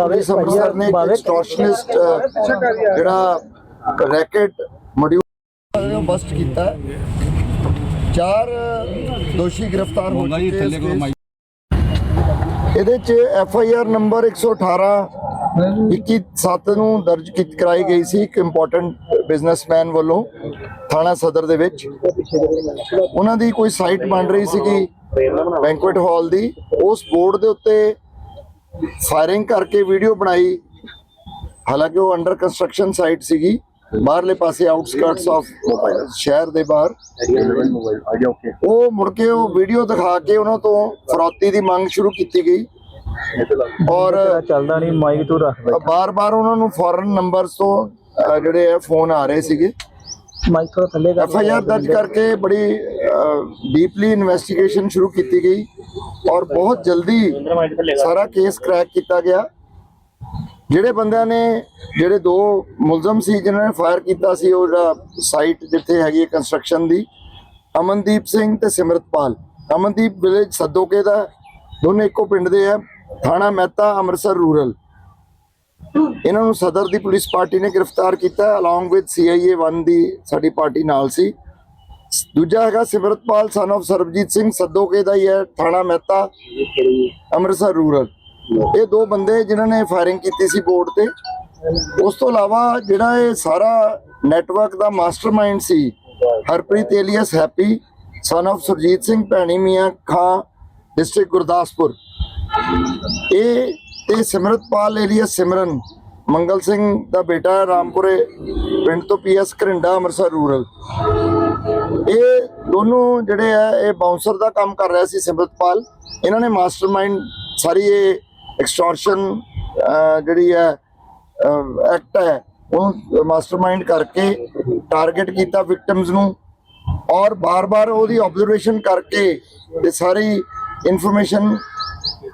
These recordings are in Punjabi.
ਪੁਲਿਸ ਅਫਸਰ ਨੇ ਐਕਸਟੋਰਸ਼ਨਿਸਟ ਜਿਹੜਾ ਰੈਕਟ ਮੋਡਿਊਲ ਨੂੰ ਬਸਟ ਕੀਤਾ ਹੈ। ਚਾਰ ਦੋਸ਼ੀ ਗ੍ਰਿਫਤਾਰ ਹੋ ਚੁੱਕੇ। ਇਹਦੇ ਚ ਐਫ ਆਈ ਆਰ ਨੰਬਰ 118 21 ਨੂੰ ਦਰਜ ਕੀਤੀ ਕਰਾਈ ਗਈ ਸੀ ਇੱਕ ਇੰਪੋਰਟੈਂਟ ਬਿਜ਼ਨਸਮੈਨ ਵੱਲੋਂ ਥਾਣਾ ਸਦਰ ਦੇ ਵਿੱਚ ਉਹਨਾਂ ਦੀ ਕੋਈ ਸਾਈਟ ਬਣ ਰਹੀ ਸੀਗੀ ਬੈਂਕੁਏਟ ਹਾਲ ਦੀ ਉਸ ਬੋਰਡ ਦੇ ਉੱਤੇ ਫਾਇਰਿੰਗ ਕਰਕੇ ਵੀਡੀਓ ਬਣਾਈ। ਹਾਲਾਂਕਿ ਉਹ ਅੰਡਰ ਕੰਸਟਰਕਸ਼ਨ ਸਾਈਟ ਸੀਗੀ। ਬਾਹਰਲੇ ਪਾਸੇ ਆਊਟਸਕਰਟਸ ਆਫ ਸ਼ਹਿਰ ਦੇ ਬਾਹਰ। ਉਹ ਮੁੜ ਕੇ ਉਹ ਵੀਡੀਓ ਦਿਖਾ ਕੇ ਉਹਨਾਂ ਤੋਂ ਫਰੌਤੀ ਦੀ ਮੰਗ ਸ਼ੁਰੂ ਕੀਤੀ ਗਈ। ਔਰ ਚੱਲਦਾ ਨਹੀਂ ਮਾਈਕ ਤੂੰ ਰੱਖ ਬਾਰ-ਬਾਰ ਉਹਨਾਂ ਨੂੰ ਫੋਰਨ ਨੰਬਰਸ ਤੋਂ ਜਿਹੜੇ ਆ ਫੋਨ ਆ ਰਹੇ ਸੀਗੇ। ਮਾਈਕ ਥੱਲੇ ਐਫ ਆਈ ਆਰ ਦਰਜ ਕਰਕੇ ਬੜੀ ਡੀਪਲੀ ਇਨਵੈਸਟੀਗੇਸ਼ਨ ਸ਼ੁਰੂ ਕੀਤੀ ਗਈ ਔਰ ਬਹੁਤ ਜਲਦੀ ਸਾਰਾ ਕੇਸ ਕ੍ਰੈਕ ਕੀਤਾ ਗਿਆ। ਜਿਹੜੇ ਬੰਦਿਆਂ ਨੇ ਜਿਹੜੇ ਦੋ ਮੁਲਜ਼ਮ ਸੀ ਜਿਨ੍ਹਾਂ ਨੇ ਫਾਇਰ ਕੀਤਾ ਸੀ ਉਹ ਜਿਹੜਾ ਸਾਈਟ ਜਿੱਥੇ ਹੈਗੀ ਕੰਸਟਰਕਸ਼ਨ ਦੀ ਅਮਨਦੀਪ ਸਿੰਘ ਤੇ ਸਿਮਰਤਪਾਲ ਅਮਨਦੀਪ ਵਿਲੇਜ ਸੱਦੋਕੇ ਦਾ ਦੋਨੇ ਇੱਕੋ ਪਿੰਡ ਦੇ ਆ ਥਾਣਾ ਮਹਿਤਾ ਅੰਮ੍ਰਿਤਸਰ ਰੂਰਲ ਇਹਨਾਂ ਨੂੰ ਸਦਰ ਦੀ ਪੁਲਿਸ ਪਾਰਟੀ ਨੇ ਗ੍ਰਿਫਤਾਰ ਕੀਤਾ ਅਲੋਂਗ ਵਿਦ ਸੀਆਈਏ 1 ਦੀ ਸਾਡੀ ਪਾਰਟੀ ਨਾਲ ਸੀ। ਦੂਜਾ ਹੈਗਾ ਸਿਮਰਤਪਾਲ ਸਨ of ਸਰਬਜੀਤ ਸਿੰਘ ਸੱਦੋਕੇ ਦਾ ਹੀ ਹੈ, ਥਾਣਾ ਮਹਿਤਾ, ਅੰਮ੍ਰਿਤਸਰ ਰੂਰਲ। ਇਹ ਦੋ ਬੰਦੇ ਜਿਨ੍ਹਾਂ ਨੇ ਫਾਇਰਿੰਗ ਕੀਤੀ ਸੀ ਬੋਰਡ ਤੇ। ਉਸ ਤੋਂ ਇਲਾਵਾ ਜਿਹੜਾ ਇਹ ਸਾਰਾ ਨੈਟਵਰਕ ਦਾ mastermind C, Harpreet alias Happy son of Surjit Singh, Bhaini Mian, Khan district Gurdaspur. ਇਹ ਤੇ ਸਿਮਰਤਪਾਲ ਏਰੀਆ ਸਿਮਰਨ। ਮੰਗਲ ਸਿੰਘ ਦਾ ਬੇਟਾ ਹੈ ਰਾਮਪੁਰੇ, ਪਿੰਡ ਤੋਂ ਪੀਐਸ ਘਰਿੰਡਾ, ਅੰਮ੍ਰਿਤਸਰ ਰੂਰਲ। ਇਹ ਦੋਨੋਂ ਜਿਹੜੇ ਆ ਇਹ ਬਾਉਂਸਰ ਦਾ ਕੰਮ ਕਰ ਰਿਹਾ ਸੀ ਸਿਮਰਤਪਾਲ ਇਹਨਾਂ ਨੇ ਮਾਸਟਰਮਾਈਂਡ ਸਾਰੀ ਇਹ ਐਕਸਟੋਰਸ਼ਨ ਜਿਹੜੀ ਹੈ ਐਕਟ ਹੈ ਉਹ ਮਾਸਟਰਮਾਈਂਡ ਕਰਕੇ ਟਾਰਗੇਟ ਕੀਤਾ ਵਿਕਟਮਸ ਨੂੰ। ਔਰ ਬਾਰ-ਬਾਰ ਉਹਦੀ ਆਬਜ਼ਰਵੇਸ਼ਨ ਕਰਕੇ ਤੇ ਸਾਰੀ ਇਨਫੋਰਮੇਸ਼ਨ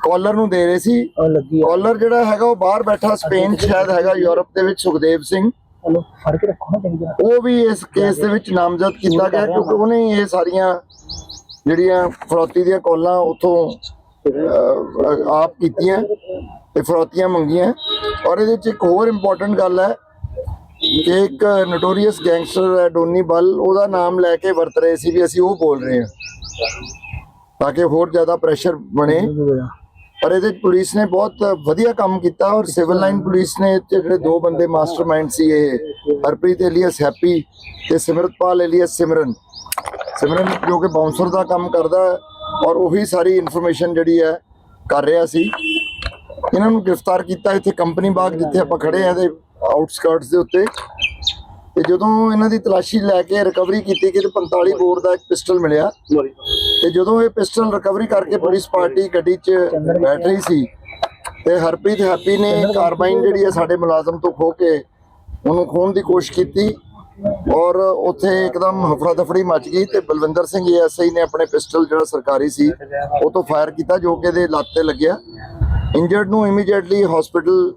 ਕਾਲਰ ਨੂੰ ਦੇ ਰਹੇ ਸੀ। ਉਹ ਲੱਗੀ ਆ। ਕਾਲਰ ਜਿਹੜਾ ਹੈਗਾ ਉਹ ਬਾਹਰ ਬੈਠਾ ਸਪੇਨ 'ਚ ਸ਼ਾਇਦ ਹੈਗਾ ਯੂਰਪ ਦੇ ਵਿੱਚ ਸੁਖਦੇਵ ਸਿੰਘ। ਚਲੋ ਫੜ ਕੇ ਰੱਖੋ ਨਾ ਚੰਗੀ ਤਰ੍ਹਾਂ ਉਹ ਵੀ ਇਸ ਕੇਸ ਦੇ ਵਿੱਚ ਨਾਮਜ਼ਦ ਕੀਤਾ ਗਿਆ ਕਿਉਂਕਿ ਉਹਨੇ ਹੀ ਇਹ ਸਾਰੀਆਂ ਜਿਹੜੀਆਂ ਫਰੌਤੀ ਦੀਆਂ ਕਾਲਾਂ ਉਥੋਂ ਆਪ ਕੀਤੀਆਂ ਤੇ ਫਰੌਤੀਆਂ ਮੰਗੀਆਂ। ਔਰ ਇਹਦੇ ਵਿੱਚ ਇੱਕ ਹੋਰ ਇੰਪੋਰਟੈਂਟ ਗੱਲ ਹੈ ਕਿ ਇੱਕ ਨੋਟੋਰੀਅਸ ਗੈਂਗਸਟਰ ਹੈ ਡੋਨੀ ਬਲ ਉਹਦਾ ਨਾਮ ਲੈ ਕੇ ਵਰਤ ਰਹੇ ਸੀ ਵੀ ਅਸੀਂ ਉਹ ਬੋਲ ਰਹੇ ਹਾਂ। ਤਾਂ ਕਿ ਹੋਰ ਜ਼ਿਆਦਾ ਪ੍ਰੈਸ਼ਰ ਬਣੇ। ਪਰ ਇਹਦੇ ਪੁਲਿਸ ਨੇ ਬਹੁਤ ਵਧੀਆ ਕੰਮ ਕੀਤਾ ਔਰ ਸਿਵਲ ਲਾਈਨ ਪੁਲਿਸ ਨੇ ਜਿਹੜੇ ਦੋ ਬੰਦੇ ਮਾਸਟਰਮਾਈਂਡ ਸੀ ਇਹ ਹਰਪ੍ਰੀਤ ਏਲੀਅਸ ਹੈਪੀ ਤੇ ਸਿਮਰਤਪਾਲ ਏਲੀਅਸ ਸਿਮਰਨ। ਸਿਮਰਨ ਜੋ ਕਿ ਬਾਉਂਸਰ ਦਾ ਕੰਮ ਕਰਦਾ ਔਰ ਉਹੀ ਸਾਰੀ ਇਨਫੋਰਮੇਸ਼ਨ ਜਿਹੜੀ ਹੈ ਕਰ ਰਿਹਾ ਸੀ। ਇਹਨਾਂ ਨੂੰ ਗ੍ਰਿਫਤਾਰ ਕੀਤਾ ਇੱਥੇ ਕੰਪਨੀ ਬਾਗ ਜਿੱਥੇ ਆਪਾਂ ਖੜੇ ਆ ਦੇ ਆਊਟਸਕਰਟਸ ਦੇ ਉੱਤੇ। ਤੇ ਜਦੋਂ ਇਹਨਾਂ ਦੀ ਤਲਾਸ਼ੀ ਲੈ ਕੇ ਰਿਕਵਰੀ ਕੀਤੀ ਕਿ 45 ਬੋਰ ਦਾ ਇੱਕ ਪਿਸਟਲ ਮਿਲਿਆ। ਤੇ ਜਦੋਂ ਇਹ ਪਿਸਟਲ ਰਿਕਵਰੀ ਕਰਕੇ ਪੁਲਿਸ ਪਾਰਟੀ ਗੱਡੀ 'ਚ ਬੈਠ ਰਹੀ ਸੀ ਤੇ ਹਰਪ੍ਰੀਤ ਹੈਪੀ ਨੇ ਕਾਰਬਾਈਨ ਜਿਹੜੀ ਹੈ ਸਾਡੇ ਮੁਲਾਜ਼ਮ ਤੋਂ ਖੋ ਕੇ ਉਹਨੂੰ ਖੋਣ ਦੀ ਕੋਸ਼ਿਸ਼ ਕੀਤੀ ਔਰ ਉੱਥੇ ਇੱਕਦਮ ਹਫੜਾ ਦਫੜੀ ਮਚ ਗਈ ਤੇ ਬਲਵਿੰਦਰ ਸਿੰਘ ਐਸਆਈ ਨੇ ਆਪਣੇ ਪਿਸਟਲ ਜਿਹੜਾ ਸਰਕਾਰੀ ਸੀ ਉਹ ਤੋਂ ਫਾਇਰ ਕੀਤਾ ਜੋ ਕਿ ਇਹਦੇ ਲੱਤ ਤੇ ਲੱਗਿਆ। ਇੰਜਰਡ ਨੂੰ ਇਮੀਡੀਏਟਲੀ ਹਸਪੀਟਲ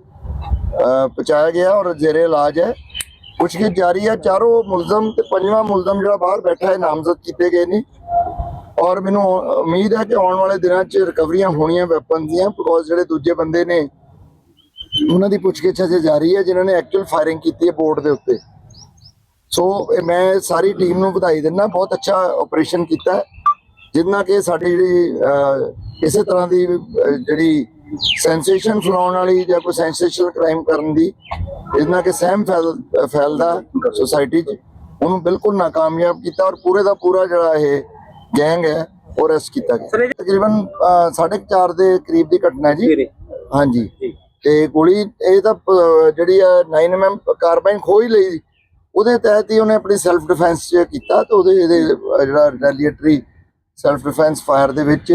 ਪਹੁੰਚਾਇਆ ਗਿਆ ਔਰ ਜੇਰੇ ਇਲਾਜ ਹੈ। ਪੁੱਛਗਿੱਛ ਜਾਰੀ ਹੈ। ਚਾਰੋਂ ਮੁਲਜ਼ਮ ਤੇ ਪੰਜਵਾਂ ਮੁਲਜ਼ਮ ਜਿਹੜਾ ਬਾਹਰ ਬੈਠਾ ਹੈ ਨਾਮਜ਼ਦ ਕੀਤੇ ਗਏ ਨੇ। ਔਰ ਮੈਨੂੰ ਉਮੀਦ ਹੈ ਕਿ ਆਉਣ ਵਾਲੇ ਦਿਨਾਂ 'ਚ ਰਿਕਵਰੀਆਂ ਹੋਣੀਆਂ ਵੈਪਨ ਦੀਆਂ ਬਿਕੋਜ਼ ਜਿਹੜੇ ਦੂਜੇ ਬੰਦੇ ਨੇ ਉਹਨਾਂ ਦੀ ਪੁੱਛਗਿੱਛ ਅਜੇ ਜਾਰੀ ਹੈ ਜਿਨ੍ਹਾਂ ਨੇ ਐਕਚੁਅਲ ਫਾਇਰਿੰਗ ਕੀਤੀ ਹੈ ਬੋਰਡ ਦੇ ਉੱਤੇ। ਸੋ ਮੈਂ ਸਾਰੀ ਟੀਮ ਨੂੰ ਵਧਾਈ ਦਿੰਦਾ ਬਹੁਤ ਅੱਛਾ ਆਪਰੇਸ਼ਨ ਕੀਤਾ ਜਿੰਨਾ ਕਿ ਸਾਡੀ ਜਿਹੜੀ ਅਹ, ਕਿਸੇ ਤਰ੍ਹਾਂ ਦੀ ਜਿਹੜੀ ਸੈਂਸੇਸ਼ਨ ਫਲਾਉਣ ਵਾਲੀ ਜਾਂ ਕੋਈ ਸੈਂਸੇਸ਼ਨਲ ਕ੍ਰਾਈਮ ਕਰਨ ਦੀ ਜਿੰਨਾ ਕਿ ਸਹਿਮ ਫੈਲ ਫੈਲਦਾ ਸੋਸਾਇਟੀ 'ਚ ਉਹਨੂੰ ਬਿਲਕੁਲ ਨਾਕਾਮਯਾਬ ਕੀਤਾ ਔਰ ਪੂਰੇ ਦਾ ਪੂਰਾ ਜਿਹੜਾ ਇਹ ਗੈਂਗ ਹੈ ਉਹ ਅਰੈਸਟ ਕੀਤਾ ਗਿਆ। ਤਕਰੀਬਨ 4:30 ਦੇ ਕਰੀਬ ਦੀ ਘਟਨਾ ਹੈ ਜੀ। ਹਾਂਜੀ। ਤੇ ਗੋਲੀ ਇਹ ਤਾਂ ਜਿਹੜੀ ਹੈ 9mm ਕਾਰਬਾਈਨ ਖੋਹ ਹੀ ਲਈ। ਉਹਦੇ ਤਹਿਤ ਹੀ ਉਹਨੇ ਆਪਣੀ ਸੈਲਫ ਡਿਫੈਂਸ ਚ ਕੀਤਾ ਤੇ ਉਹਦੇ ਇਹਦੇ ਜਿਹੜਾ ਰਿਟੈਲੀਏਟਰੀ ਸੈਲਫ ਡਿਫੈਂਸ ਫਾਇਰ ਦੇ ਵਿੱਚ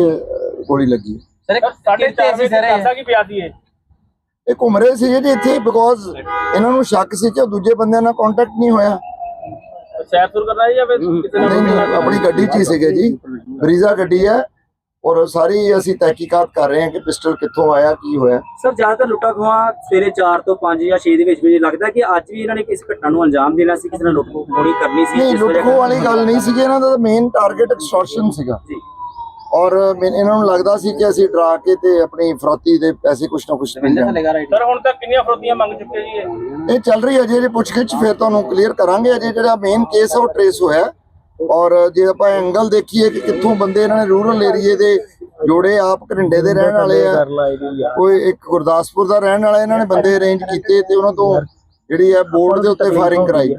ਗੋਲੀ ਲੱਗੀ। ਸਰ ਕੀ ਇਹ। ਘੁੰਮ ਰਹੇ ਸੀ ਜੀ ਇੱਥੇ ਬਿਕੋਜ਼ ਇਹਨਾਂ ਨੂੰ ਸ਼ੱਕ ਸੀ ਕਿ ਉਹ ਦੂਜੇ ਬੰਦਿਆਂ ਨਾਲ ਕੰਟੈਕਟ ਨਹੀਂ ਹੋਇਆ। ਸੈਰ ਸੁਰ ਕਰਨਾ ਸੀ ਜਾਂ ਫਿਰ ਕਿਸੇ ਨਹੀਂ ਨਹੀਂ ਨੇ ਆਪਣੀ ਗੱਡੀ 'ਚ ਹੀ ਸੀਗੇ ਜੀ। ਬਰੀਜ਼ਾ ਗੱਡੀ ਹੈ ਔਰ ਸਾਰੀ ਅਸੀਂ ਤਹਿਕੀਕਾਤ ਕਰ ਰਹੇ ਹਾਂ ਕਿ ਪਿਸਟਲ ਕਿੱਥੋਂ ਆਇਆ ਕੀ ਹੋਇਆ। ਸਰ ਜ਼ਿਆਦਾਤਰ ਲੁੱਟਾਂ ਖੋਹਾਂ ਸਵੇਰੇ 4 ਤੋਂ 5 ਜਾਂ 6 ਦੇ ਵਿੱਚ ਵਿੱਚ ਲੱਗਦਾ ਕਿ ਅੱਜ ਵੀ ਇਹਨਾਂ ਨੇ ਇਸ ਘਟਨਾ ਨੂੰ ਅੰਜਾਮ ਦੇਣਾ ਸੀ ਕਿਸੇ ਨੇ ਲੁੱਟ ਖੋਹਣੀ ਕਰਨੀ ਸੀ ਨਹੀਂ ਜਿਸ ਵਜ੍ਹਾ ਲੁੱਟਖੋ ਵਾਲੀ ਗੱਲ ਨਹੀਂ ਸੀਗੀ ਇਹਨਾਂ ਦਾ ਮੇਨ ਟਾਰਗੇਟ ਐਕਸਟੋਰਸ਼ਨ ਸੀਗਾ। ਜੀ। ਔਰ ਮੈਨੂੰ ਇਹਨਾਂ ਨੂੰ ਲੱਗਦਾ ਸੀ ਕਿ ਅਸੀਂ ਡਰਾ ਕੇ ਤੇ ਆਪਣੀ ਫਰੋਤੀ ਦੇ ਪੈਸੇ ਕੁਛ ਨਾ ਕੁਛ ਮਿਲ ਜਾਣ ਸਰ ਹੁਣ ਤੱਕ ਕਿੰਨੀਆਂ ਫਰੋਤੀਆਂ ਮੰਗ ਚੁੱਕੇ ਜੀ ਇਹ? ਇਹ ਚੱਲ ਰਹੀ ਹੈ ਜੇ ਪੁੱਛਗਿੱਛ ਫਿਰ ਤੁਹਾਨੂੰ ਕਲੀਅਰ ਕਰਾਂਗੇ। ਅਜੇ ਜਿਹੜਾ ਮੇਨ ਕੇਸ ਹੈ ਉਹ ਟ੍ਰੇਸ ਹੋਇਆ ਔਰ ਜੇ ਆਪਾਂ ਐਂਗਲ ਦੇਖੀਏ ਕਿ ਕਿੱਥੋਂ ਬੰਦੇ ਇਹਨਾਂ ਨੇ ਰੂਰਲ ਏਰੀਏ ਦੇ ਜੋੜੇ ਆਪ ਘਰਿੰਡੇ ਦੇ ਰਹਿਣ ਵਾਲੇ ਆ। ਕੋਈ ਇੱਕ ਗੁਰਦਾਸਪੁਰ ਦਾ ਰਹਿਣ ਵਾਲਾ ਇਹਨਾਂ ਨੇ ਬੰਦੇ ਅਰੇਂਜ ਕੀਤੇ ਤੇ ਉਹਨਾਂ ਤੋਂ ਜਿਹੜੀ ਹੈ ਬੋਰਡ ਦੇ ਉੱਤੇ ਫਾਇਰਿੰਗ ਕਰਾਈ।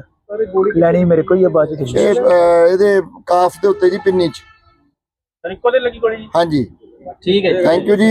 ਲੈਣੀ ਮੇਰੇ ਕੋਲ ਹੀ ਆ ਬਾਅਦ ਚ ਤੁਸੀਂ ਇਹ ਅਹ, ਇਹਦੇ ਕਾਫ ਦੇ ਉੱਤੇ ਜੀ ਪਿੰਨੀ ਚ। ਸਰ ਇੱਕੋ ਦੇ ਲੱਗੀ ਗੋਲੀ ਜੀ? ਹਾਂਜੀ। ਠੀਕ ਹੈ ਥੈਂਕ ਯੂ ਜੀ।